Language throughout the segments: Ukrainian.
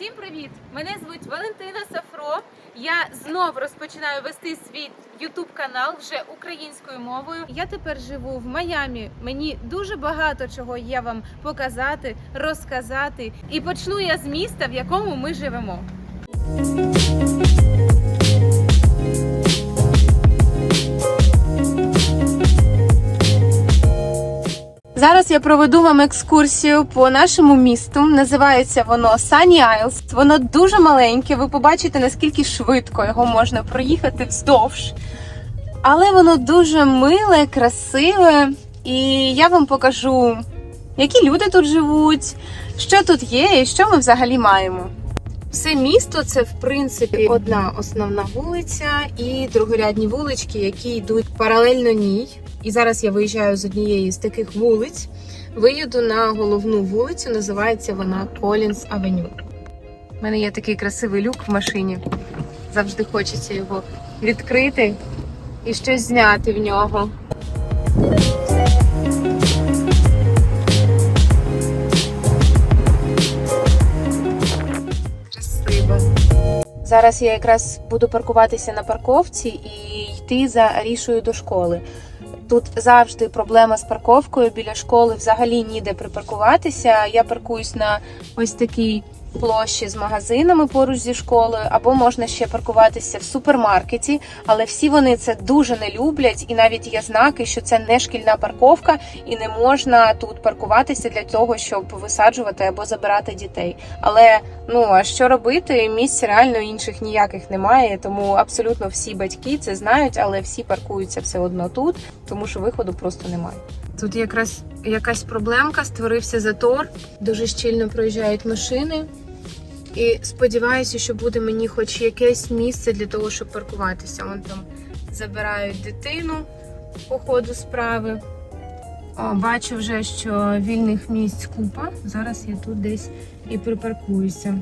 Всім привіт! Мене звуть Валентина Сафро. Я знов розпочинаю вести свій YouTube канал вже українською мовою. Я тепер живу в Майамі. Мені дуже багато чого є вам показати, розказати. І почну я з міста, в якому ми живемо. Зараз я проведу вам екскурсію по нашому місту. Називається воно Sunny Isles. Воно дуже маленьке. Ви побачите, наскільки швидко його можна проїхати вздовж. Але воно дуже миле, красиве. І я вам покажу, які люди тут живуть, що тут є і що ми взагалі маємо. Все місто це в принципі одна основна вулиця і другорядні вулички, які йдуть паралельно ній. І зараз я виїжджаю з однієї з таких вулиць. Виїду на головну вулицю, називається вона Collins Avenue. У мене є такий красивий люк в машині. Завжди хочеться його відкрити і щось зняти в нього. Зараз я якраз буду паркуватися на парковці і йти за Арішою до школи. Тут завжди проблема з парковкою біля школи, взагалі ніде припаркуватися. Я паркуюсь на ось такій площі з магазинами поруч зі школою, або можна ще паркуватися в супермаркеті, але всі вони це дуже не люблять, і навіть є знаки, що це не шкільна парковка, і не можна тут паркуватися для того, щоб висаджувати або забирати дітей. Але ну а що робити? Місць реально інших ніяких немає, тому абсолютно всі батьки це знають, але всі паркуються все одно тут, тому що виходу просто немає. Тут якраз якась проблемка, створився затор, дуже щільно проїжджають машини. І сподіваюся, що буде мені хоч якесь місце для того, щоб паркуватися. Вон там забирають дитину по ходу справи. О, бачу вже, що вільних місць купа. Зараз я тут десь і припаркуюся.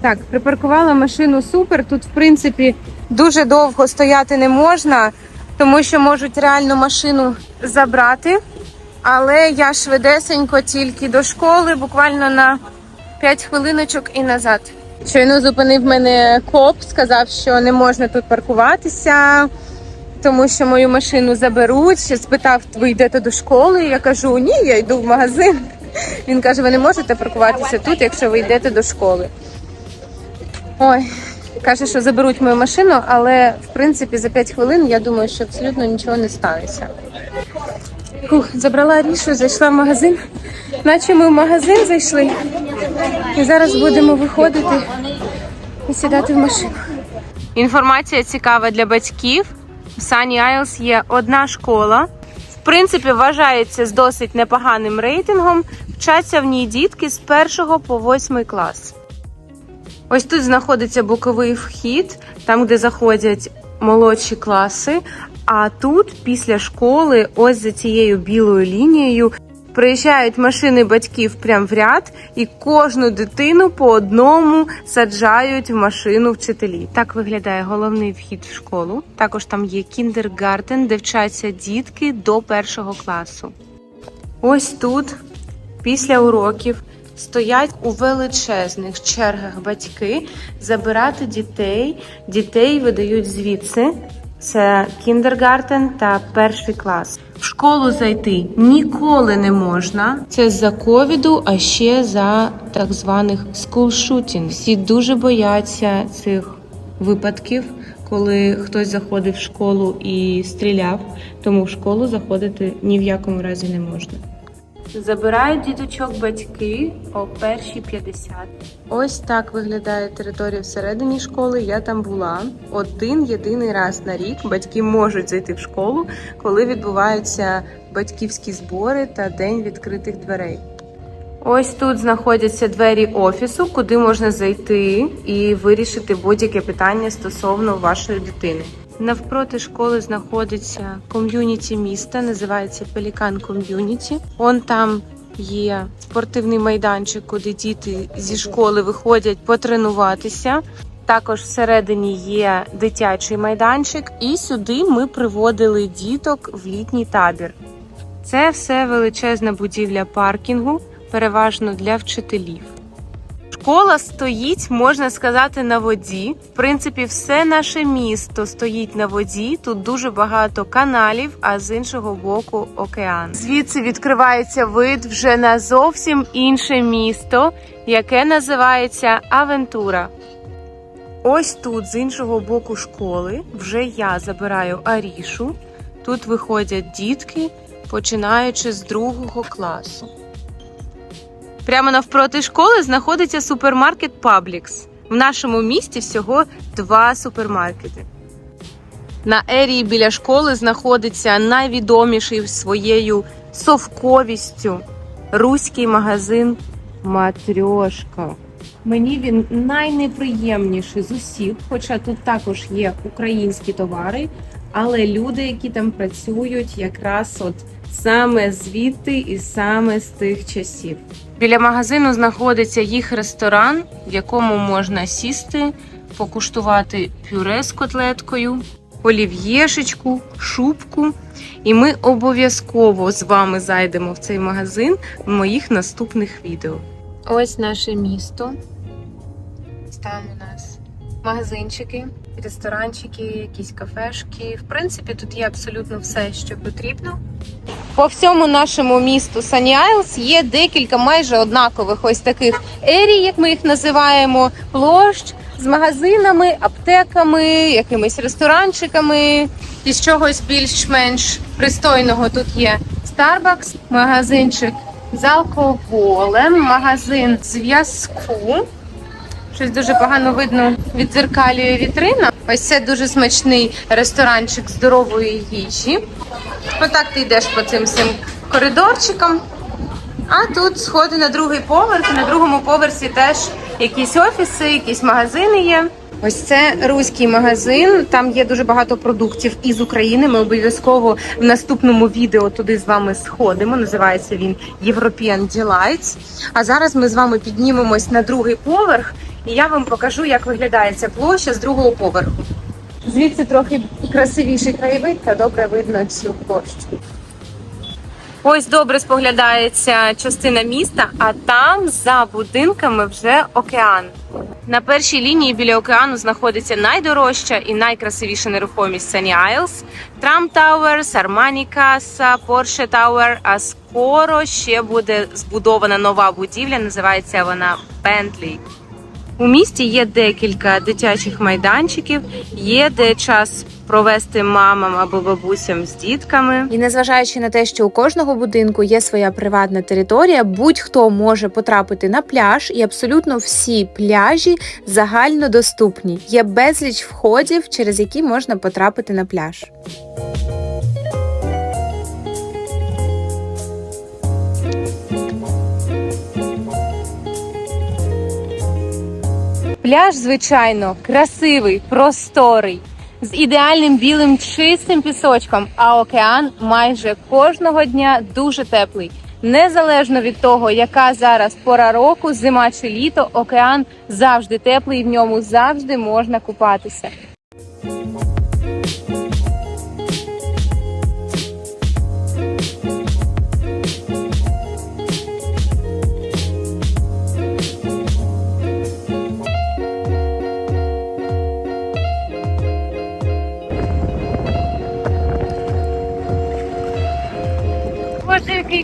Так, припаркувала машину супер. Тут, в принципі, дуже довго стояти не можна, тому що можуть реально машину забрати. Але я швидесенько тільки до школи, буквально на 5 хвилиночок і назад. Щойно зупинив мене коп, сказав, що не можна тут паркуватися, тому що мою машину заберуть. Ще спитав, ви йдете до школи? Я кажу, ні, я йду в магазин. Він каже, ви не можете паркуватися тут, якщо ви йдете до школи. Ой, каже, що заберуть мою машину, але в принципі за 5 хвилин я думаю, що абсолютно нічого не станеться. Фух, забрала рішу, зайшла в магазин, наче ми в магазин зайшли. І зараз будемо виходити і сідати в машину. Інформація цікава для батьків. В Sunny Isles є одна школа. В принципі, вважається з досить непоганим рейтингом. Вчаться в ній дітки з 1 по 8 клас. Ось тут знаходиться боковий вхід, там, де заходять молодші класи. А тут, після школи, ось за цією білою лінією, приїжджають машини батьків прямо в ряд, і кожну дитину по одному саджають в машину вчителі. Так виглядає головний вхід в школу. Також там є кіндергартен, де вчаться дітки до першого класу. Ось тут, після уроків, стоять у величезних чергах батьки забирати дітей. Дітей видають звідси. Це кіндергартен та перший клас. В школу зайти ніколи не можна. Це за ковіду, а ще за так званих скулшутінг. Всі дуже бояться цих випадків, коли хтось заходив в школу і стріляв. Тому в школу заходити ні в якому разі не можна. Забирають діточок батьки о першій 50. Ось так виглядає територія всередині школи. Я там була один єдиний раз на рік. Батьки можуть зайти в школу, коли відбуваються батьківські збори та день відкритих дверей. Ось тут знаходяться двері офісу, куди можна зайти і вирішити будь-яке питання стосовно вашої дитини. Навпроти школи знаходиться ком'юніті міста, називається Пелікан Ком'юніті. Он там є спортивний майданчик, куди діти зі школи виходять потренуватися. Також всередині є дитячий майданчик, і сюди ми приводили діток в літній табір. Це все величезна будівля паркінгу, переважно для вчителів. Школа стоїть, можна сказати, на воді. В принципі, все наше місто стоїть на воді. Тут дуже багато каналів, а з іншого боку океан. Звідси відкривається вид вже на зовсім інше місто, яке називається Авентура. Ось тут, з іншого боку школи, вже я забираю Арішу. Тут виходять дітки, починаючи з другого класу. Прямо навпроти школи знаходиться супермаркет Publix. В нашому місті всього два супермаркети. На ерії біля школи знаходиться найвідоміший своєю совковістю руський магазин Матрьошка. Мені він найнеприємніший з усіх, хоча тут також є українські товари, але люди, які там працюють, якраз от саме звідти і саме з тих часів. Біля магазину знаходиться їх ресторан, в якому можна сісти, покуштувати пюре з котлеткою, олів'єшечку, шубку. І ми обов'язково з вами зайдемо в цей магазин в моїх наступних відео. Ось наше місто. Там у нас магазинчики, ресторанчики, якісь кафешки. В принципі, тут є абсолютно все, що потрібно. По всьому нашому місту Сані Айлс є декілька майже однакових ось таких ерій, як ми їх називаємо, площ з магазинами, аптеками, якимись ресторанчиками. Із чогось більш-менш пристойного тут є Starbucks, магазинчик з алкоголем, магазин зв'язку. Щось дуже погано видно відзеркалює вітрина. Ось це дуже смачний ресторанчик здорової їжі. Отак ти йдеш по цим всім коридорчикам. А тут сходи на другий поверх. На другому поверсі теж якісь офіси, якісь магазини є. Ось це руський магазин. Там є дуже багато продуктів із України. Ми обов'язково в наступному відео туди з вами сходимо. Називається він European Delights. А зараз ми з вами піднімемось на другий поверх, і я вам покажу, як виглядає ця площа з другого поверху. Звідси трохи красивіший краєвид та добре видно цю площу. Ось добре споглядається частина міста, а там за будинками вже океан. На першій лінії біля океану знаходиться найдорожча і найкрасивіша нерухомість Sunny Isles, Trump Towers, Armani Casa, Porsche Tower, а скоро ще буде збудована нова будівля, називається вона Bentley. У місті є декілька дитячих майданчиків, є де час провести мамам або бабусям з дітками. І незважаючи на те, що у кожного будинку є своя приватна територія, будь-хто може потрапити на пляж, і абсолютно всі пляжі загальнодоступні. Є безліч входів, через які можна потрапити на пляж. Пляж, звичайно, красивий, просторий, з ідеальним білим чистим пісочком, а океан майже кожного дня дуже теплий. Незалежно від того, яка зараз пора року, зима чи літо, океан завжди теплий, в ньому завжди можна купатися.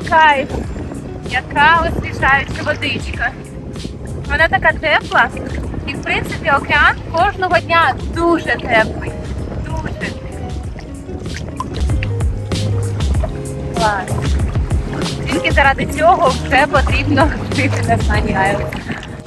Кайф! Яка освіжаюча водичка. Вона така тепла. І в принципі океан кожного дня дуже теплий. Дуже. Клас. Тільки заради цього вже потрібно жити на Сані Айлс.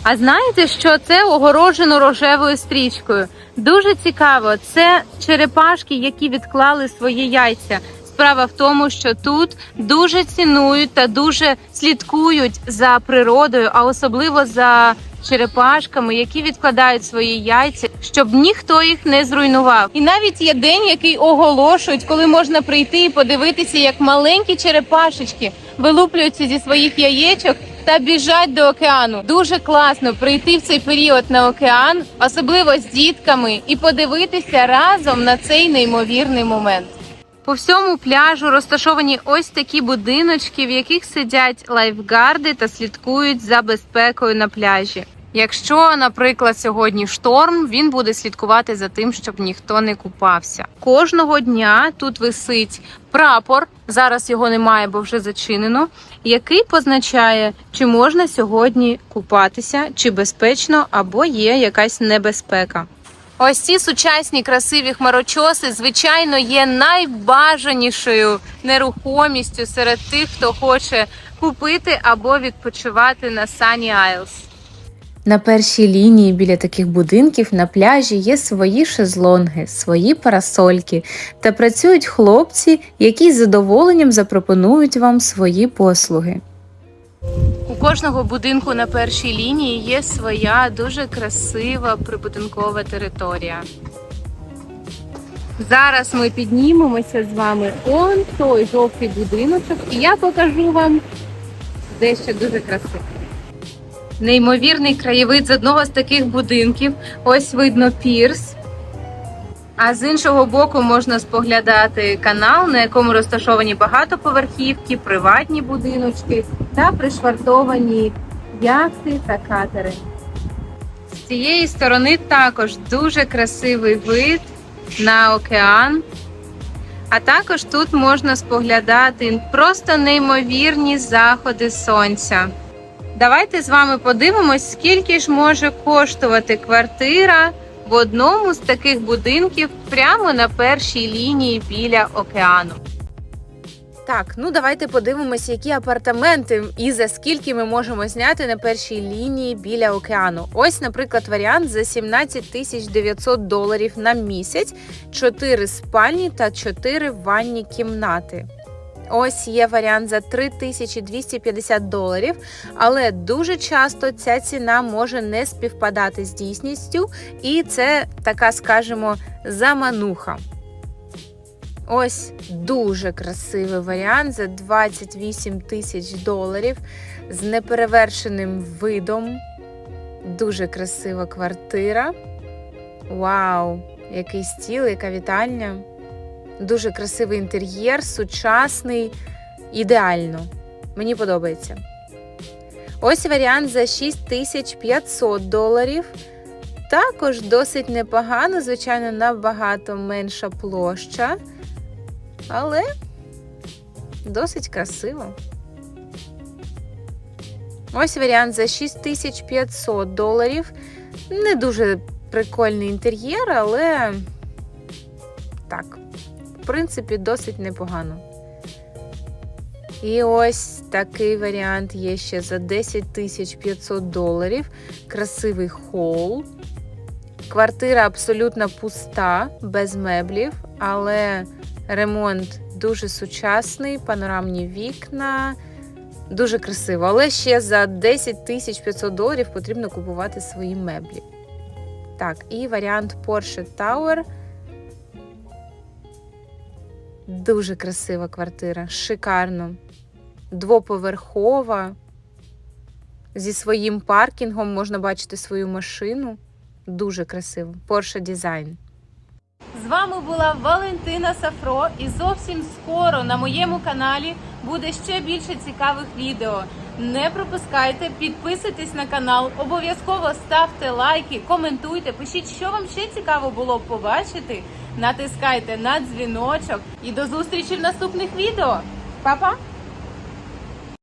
А знаєте, що це огорожено рожевою стрічкою? Дуже цікаво. Це черепашки, які відклали свої яйця. Справа в тому, що тут дуже цінують та дуже слідкують за природою, а особливо за черепашками, які відкладають свої яйця, щоб ніхто їх не зруйнував. І навіть є день, який оголошують, коли можна прийти і подивитися, як маленькі черепашечки вилуплюються зі своїх яєчок. Та біжать до океану. Дуже класно прийти в цей період на океан, особливо з дітками, і подивитися разом на цей неймовірний момент. По всьому пляжу розташовані ось такі будиночки, в яких сидять лайфгарди та слідкують за безпекою на пляжі. Якщо, наприклад, сьогодні шторм, він буде слідкувати за тим, щоб ніхто не купався. Кожного дня тут висить прапор. Зараз його немає, бо вже зачинено. Який позначає, чи можна сьогодні купатися, чи безпечно, або є якась небезпека. Ось ці сучасні красиві хмарочоси, звичайно, є найбажанішою нерухомістю серед тих, хто хоче купити або відпочивати на Sunny Isles. На першій лінії біля таких будинків на пляжі є свої шезлонги, свої парасольки та працюють хлопці, які з задоволенням запропонують вам свої послуги. У кожного будинку на першій лінії є своя дуже красива прибудинкова територія. Зараз ми піднімемося з вами он той жовтий будиночок, і я покажу вам дещо дуже красиве. Неймовірний краєвид з одного з таких будинків. Ось видно пірс. А з іншого боку можна споглядати канал, на якому розташовані багатоповерхівки, приватні будиночки та пришвартовані яхти та катери. З цієї сторони також дуже красивий вид на океан. А також тут можна споглядати просто неймовірні заходи сонця. Давайте з вами подивимось, скільки ж може коштувати квартира в одному з таких будинків прямо на першій лінії біля океану. Так, ну давайте подивимось, які апартаменти і за скільки ми можемо зняти на першій лінії біля океану. Ось, наприклад, варіант за 17 тисяч 900 доларів на місяць, 4 спальні та 4 ванні кімнати. Ось є варіант за 3250 доларів, але дуже часто ця ціна може не співпадати з дійсністю, і це така, скажімо, замануха. Ось дуже красивий варіант за 28 тисяч доларів з неперевершеним видом. Дуже красива квартира. Вау! Який стіл, яка вітальня. Дуже красивий інтер'єр, сучасний, ідеально. Мені подобається. Ось варіант за 6500 доларів. Також досить непогано, звичайно, набагато менша площа, але досить красиво. Ось варіант за 6500 доларів. Не дуже прикольний інтер'єр, але так, в принципі, досить непогано. І ось такий варіант є ще за 10 500 доларів. Красивий хол. Квартира абсолютно пуста, без меблів, але ремонт дуже сучасний, панорамні вікна. Дуже красиво. Але ще за 10 500 доларів потрібно купувати свої меблі. Так, і варіант Porsche Tower. Дуже красива квартира, шикарно. Двоповерхова. Зі своїм паркінгом можна бачити свою машину. Дуже красиво. Porsche Design. З вами була Валентина Сафро, і зовсім скоро на моєму каналі буде ще більше цікавих відео. Не пропускайте, підписуйтесь на канал, обов'язково ставте лайки, коментуйте, пишіть, що вам ще цікаво було б побачити. Натискайте на дзвіночок і до зустрічі в наступних відео. Па-па!